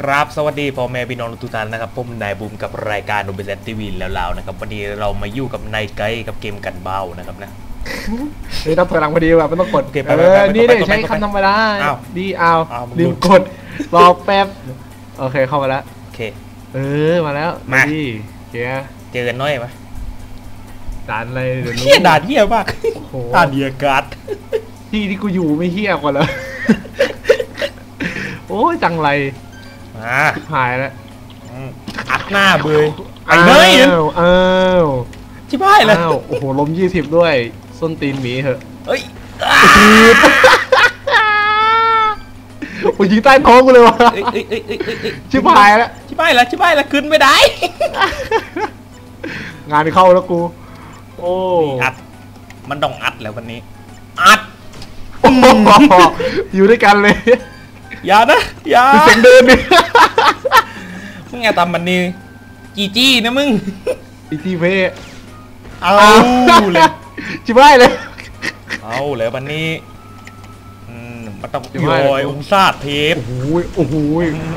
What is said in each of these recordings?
ครับสวัสดีพ่อแม่พี่น้องทุกท่านนะครับผมนายบูมกับรายการโอเบเซทีวีแล้วเรานะครับวันนี้เรามาอยู่กับนายไกด์กับเกมกันเบานะครับนะ เฮ้ยนับถอยหลังพอดีแบบไม่ต้องกดโอเคไปเอไปไปอไปนี่ไปเนี่ยไปใช้ไปคำธรรมดาอ้าวดีเอาอ้าวมึงลืมหลุดกดรอแป๊บโอเคเข้ามาแล้วโอเค เออมาแล้วมา ดีเกียร์เจอกันน้อยไหมด่านอะไรเดี๋ยวรู้เฮียด่านเฮียมากโอ้โหด่านเดียการ์ดที่ที่กูอยู่ไม่เฮี้ยกว่าเลยโอ้ยจังไร มาหายแล้วอืมอัดหน้าเบยไอ้เนยอ้าวอ้าวชิบหายเลยอ้าวโอ้โหล้มยี่สิบด้วย ส้นตีนหมีเหอะเอ้ยโอ้ยยิงใต้ท้องกูเลยวะเอ้ยเอ้ยเอ้ยเอ้ยเอ้ยเอ้ยชิบหายแล้ว ชิบหายแล้วชิบหายแล้วขึ้นไม่ได้งานเข้าแล้วกู โอ้อัด มันต้องอัดแล้ววันนี้ อัดโอ้โหอยู่ด้วยกันเลย อย่านะอย่ามีเสียงเดินดิมึงอย่าทำมันนี่จีจี้นะมึงอีทีเพเอาเลยจิบได้เลยเอาเลยวันนี้อืมมันต้องจะโยว่าอะไรยองศาเทปโอ้โหโอ้โห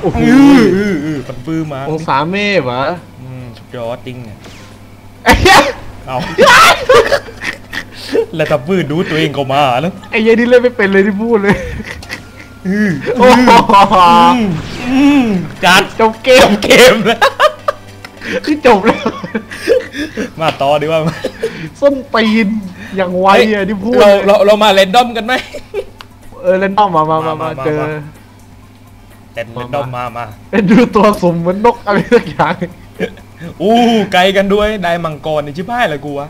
โอ้โหอืออืออือมันปื้มมาองศาเมฆเหรออืมสุดยอดจริงอะไอ้เหี้ยเอาแล้วถ้าปื้ดูตัวเองก็มาแล้วไอ้เหี้ยนี่เล่นไม่เป็นเลยที่พูดเลยอือ โอ้โหจัดจบเกมเกมแล้วคือจบแล้ว มาต่อดีกว่าส้นตีนอย่างไวอะที่พูดเราเราเรามาเรนดอมกันไหมเออเล่นต้อมมามามาเจอเต้นเรนดอมมามาเป็นดูตัวสมเหมือนนกอะไรสักอย่างอู้ไกลกันด้วยได้มังกรนี่ชิบหายเลยกูวะ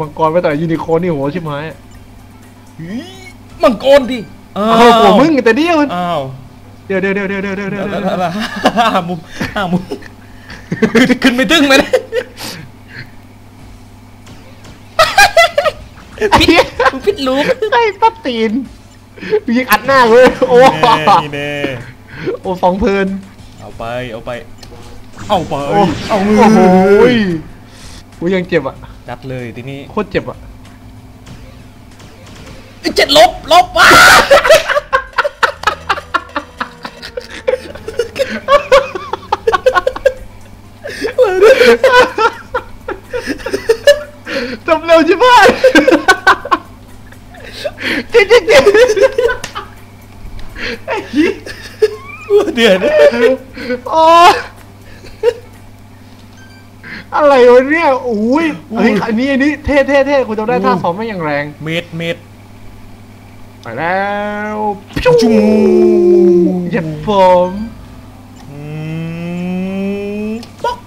มังกรไปแต่ยูนิคอร์นนี่โหชิบหายมังกรดิ อ้าเอาหัวมึงแต่เดียวอ้าวเดี๋ยวเดี๋ยวเดี๋ยวเดี๋ยวเดี๋ยวเดี๋ยวเดี๋ยวเดี๋ยวแล้วแล้วห้ามุมห้ามุมขึ้นไม่ตึงไหมนะไอ้เหี้ยมึงพิดลูกไอ้ตัดตีนยิงอัดหน้าเลยโอ้แน่นี่แน่โอ้สองเพลินเอาไปเอาไปเอาไปโอ้เอาโอ้โหยกูยังเจ็บอะจัดเลยทีนี้โคตรเจ็บอะ เอ้ยเจ็ดลบลบว้าจบเร็วชิบหายเจ็บเจ็บเจ็บไอ้เหี้ยเดือดโอ้อะไรวะเนี่ยโอ้ยเฮ้ยอันนี้อันนี้เท่เท่เท่กูจำได้ท่าซ้อมไม่อย่างแรง เม็ดเม็ด ไปแล้วจุ๊งเหยัดผมอืมป๊อก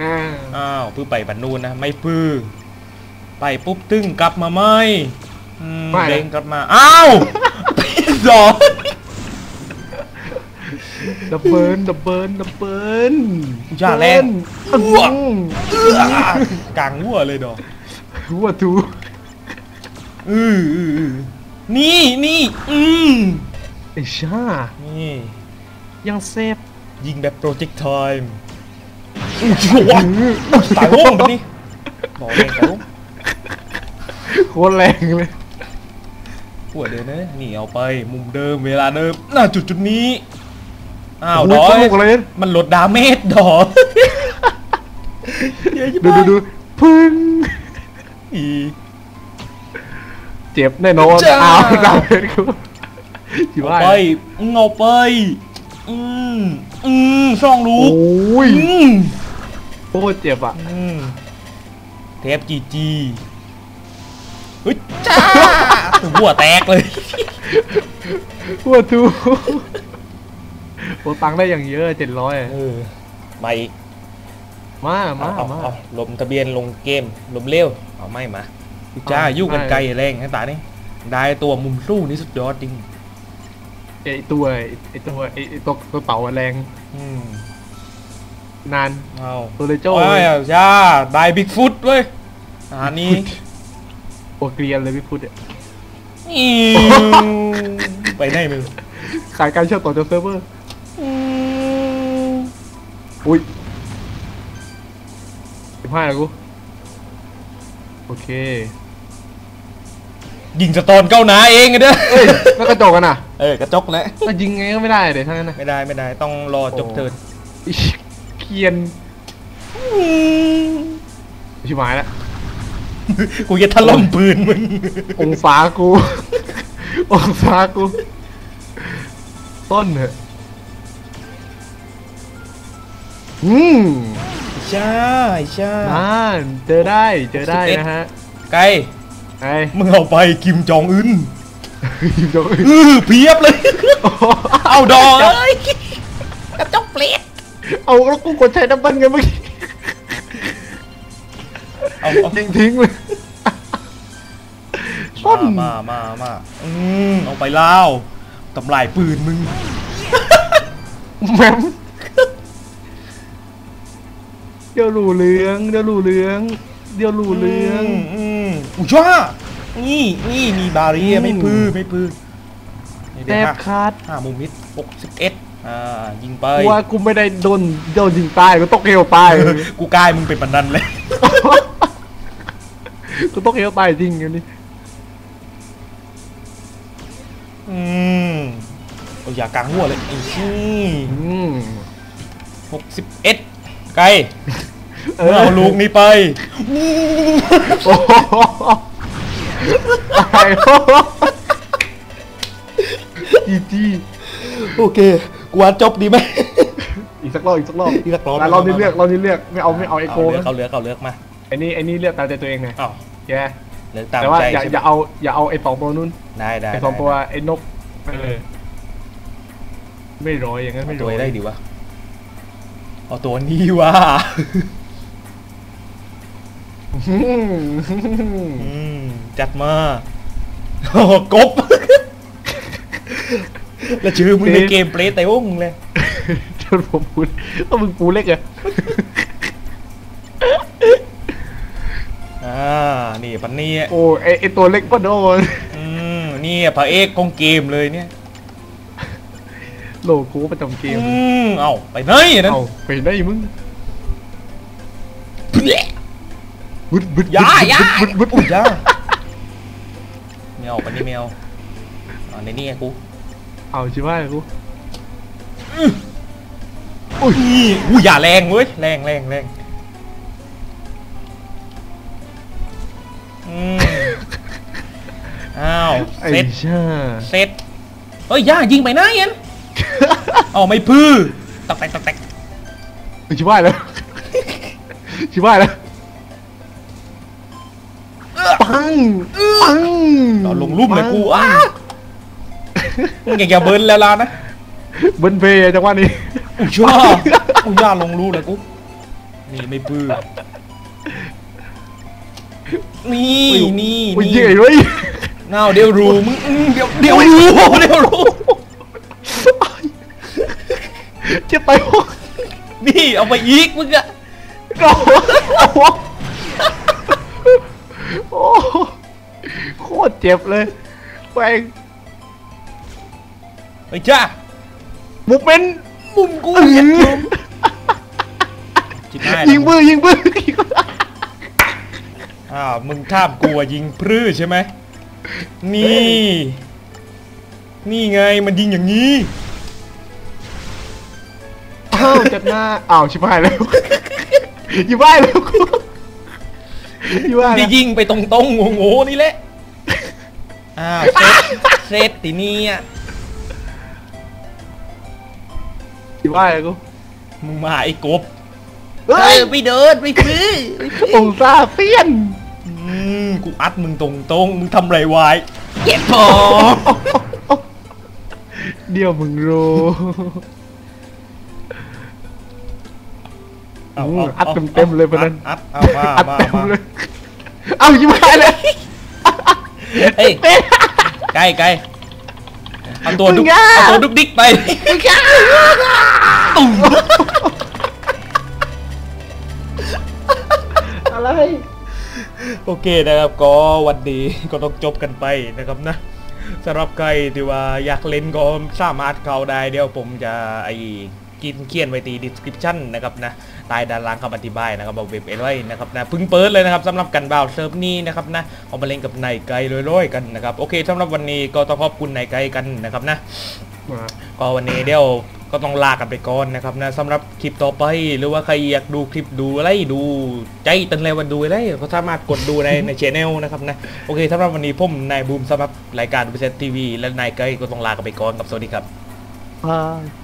อ่าอ้าวพื้ไปบันนูนนะไม่พื้ไปปุ๊บตึ้งกลับมาไหมอืมเด้งกลับมาอ้าวพี่สองดับเบิลดับเบิลดับเบิลอย่าแรงอือ้วกมเอื้อกลางหัวเลยดอกหัวทู อืออืออือนี่นี่อืมไอ้ชานี่ยังเซฟยิงแบบโปรเจกต์ไทม์อู้ชัวตายโว่งแบบนี้บอกเองตายโว่งโคตรแรงเลยหัวเดินนะนี่เอาไปมุมเดิมเวลาเดิมน่าจุดจุดนี้อ้าวดโอ้อยสนุกเลยมันลดดาเมจดอกเยอะชิบดูหายดูดูพึ่งอี เจ็บแน่นอนจ้าอ้าวดาวเพชรกูจิเอาว่าไปมึงเอาไป อืมอืมช่องโอลูก้ยอืมโคตรเจ็บอะอืมเทปจีจีเฮ้ยจ้าหัวแตกเลยหัวทูโอ้ตังค์ได้อย่างเยอะเจ็ดร้อยเออมาอีกมา มา เอามาเอาลมทะเบียนลงเกมลมเร็วเอาไม่มา จ้าเอายุ่งกันไม่ไกลแรงให้ตานี่ได้ตัวมุมสู้นี่สุดยอดจริงไอตัวไอตัวไอไอ้ตัวตัวเต่าอะแรงอืมนานเอาตัวเลยโจ้โอ้ยจ้าได้บิ๊กฟุตเว้ยอันนี้โอเกรียนเลยพี่พุทธอะอิ๊วไปไหนมึงขายการเชื่อมต่อจากเซิร์ฟเวอร์อืมอุ้ยสิบห้าแล้วกู โอเค ยิงสะตอนเก้าหนาเองไงเด้อเอ้ยแล้วกระจกกันอะเออกระจกแหละก็ยิงไงก็ไม่ได้เดี๋ยวทั้งนั้นนะไม่ได้ไม่ได้ต้องรอจบเทิร์นอิ๊ยเคียนชิบหายแล้วกูจะถล่มปืนมึงองศากู องศากู ต้นเหอะอืมใช่ใช่นั่นเจอได้เจอได้นะฮะ ไกล ไอ้มึงเอาไปกิมจองอึนยกอือเพียบเลยเอาดอกเอ้ยกระจกเปลดเอาแล้วกูกดใช้ดับเบิลไงเมื่อกี้เอาเอายิงทิ้งเลยต้นมามามามาอืมเอาไปเล่าทำลายปืนมึงแมมเดี๋ยวรูเหลือง เดี๋ยวรูเหลือง เดี๋ยวรูเหลืองมอืม อุ้ยจ้านี่นี่มีบาเรียอืมไม่พื้ไม่พื้นี่แทเดี๋ยวบห้าขาดห้ามุมมิดหกสิบเอ็ดอ่ายิงไปกูว่ากูไม่ได้โดนโดนยิงตายกูตกเหวตายกูกลายมึงเป็นปันนันเลยกูตกเหวตายจริงอันนี้อืมเอาอย่ากลางหัวเลยไอ้ชี้อืมหกสิบเอ็ดไกล เอเอาลูกนี้ไปโอ้โหตายจีจีโอเคกูว่าจบดีไหม อีกสักรอบอีกสักรอบอีกสักรอบแต่เรานี่เลือกเรานี่เลือกไม่เอาไม่เอาไอโกเลือกนะเขาเลือกเขาเลือกมา ไอ้นี่ไอ้นี่เลือกตามใจตัวเองไงอ้าวแกเลือกตามแต่ว่าใจอย่าใช่ไหอย่ามเอาอย่าเอาไอ้สองตัวนู้นได้ได้ไอ้สองตัวได้ไอ้นกเออไม่ร้อยอย่างนั้นเอาไม่ตัวร้อยได้ดีวะเอาตัวนี้วะอืมอืม จัดมาโอ้โหกบ แล้วชื่อมึงในเกมเปรตแต่วงเลยจนผมพูดก็มึงปูเล็กอะอ่า นี่ปันนี้โอ้ไอไอตัวเล็กก็โดน อืม นี่พระเอกของเกมเลยเนี่ย โลโก้ประจำเกม อืม เอาไปไหนนั้นเอาไปได้มึง เละบึดบึดอยาอยาบึดบึดอุ้บึยดอยาไม่เอาปันนี้ไม่เอาอ่าในนี่ไงกูเอาชิว่ากูอุ้ยอุ้ยอย่าแรงเว้ยแรงแรงแรงอืมอ้าวไอ้เซ็ตช่าเซ็ตเฮ้ยย่ายิงไปไหนยันเอาไม่พื้อตักแตกตักแตกชิว่าแล้วชิว่าแล้ว ปังปังเอาลงรูปเลยกูอ้ามึงอย่าเบิร์นแล้วล่ะนะเบิ้ลเพย์จังหวะนี้อุ้ยช่าอุ้ยย่าลงรูปเลยกูนี่ไม่พื้อนี่นี่อุ้ยนี่เจ๋งเลยน่าวเดี๋ยวรู้มึงอืมเดี๋ยวเดี๋ยวรู้เดี๋ยวรู้เจ็บไปหมดนี่เอาไปอีกมึงอะ เจ็บเลยแม่งไอ้จ้ามุกเป็นมุมกูอื้เห็นอจิบได้ยิงปืนยิงปืนอ้าวมึงท่ามกูอะยิงพรื้ใช่ไหมนี่ นี่ไงมันยิงอย่างนี้อ้าวจัดหน้าอ้าวชิบหายแล้วยิบหายแล้วกูยิบหายที่แล้วยิงไปตรงๆโง่ๆนี่แหละ อ้าวเซตเซตตีนี่อะยิบหายแล้วกูมึงมาไอ้กบเฮ้ยไม่เดินไม่พื้อไม่พื้อองศาเปลี่ยนอืมกูอัดมึงตรงๆมึงทำไรไว้เจ็บพอเดี๋ยวมึงรู้เอาอืมเอาอัดอาเต็มๆเลยพะนั้นอัดอัดเอามาอัดมาเต็มมาเลย เอายิบหายเลย เอ้ยใกล้ใกล้เอาตัวดุกมึงอะเอาตัวดุกดิกไปตุ่มอะไร โอเคนะครับก็วันนี้ก็ต้องจบกันไปนะครับนะสำหรับใครที่ว่าอยากเล่นก็สามารถเข้าได้เดี๋ยวผมจะไอกินเขียนไว้ตี description นะครับนะใต้ด้านล่างคำอธิบายนะครับบอกเว็บเอไว้นะครับนะพึ่งเปิดเลยนะครับสำหรับกันบ่าวเซิร์ฟนี้นะครับนะเอามาเล่นกับนายไกลร้อยๆกันนะครับโอเคสำหรับวันนี้ก็ต้องขอบคุณนายไกลกันนะครับนะก็วันนี้เดี๋ยวก็ต้องลากันไปก่อนนะครับนะสำหรับคลิปต่อไปหรือว่าใครอยากดูคลิปดูอะไรดูใจตันเลยวันดูอะไรก็สามารถกดดูในในชแนลนะครับนะโอเคสำหรับวันนี้ผมนายบูมสำหรับรายการบริษัททีวีและนายไกด์ก็ต้องลากันไปก่อนกับสวัสดีครับบาย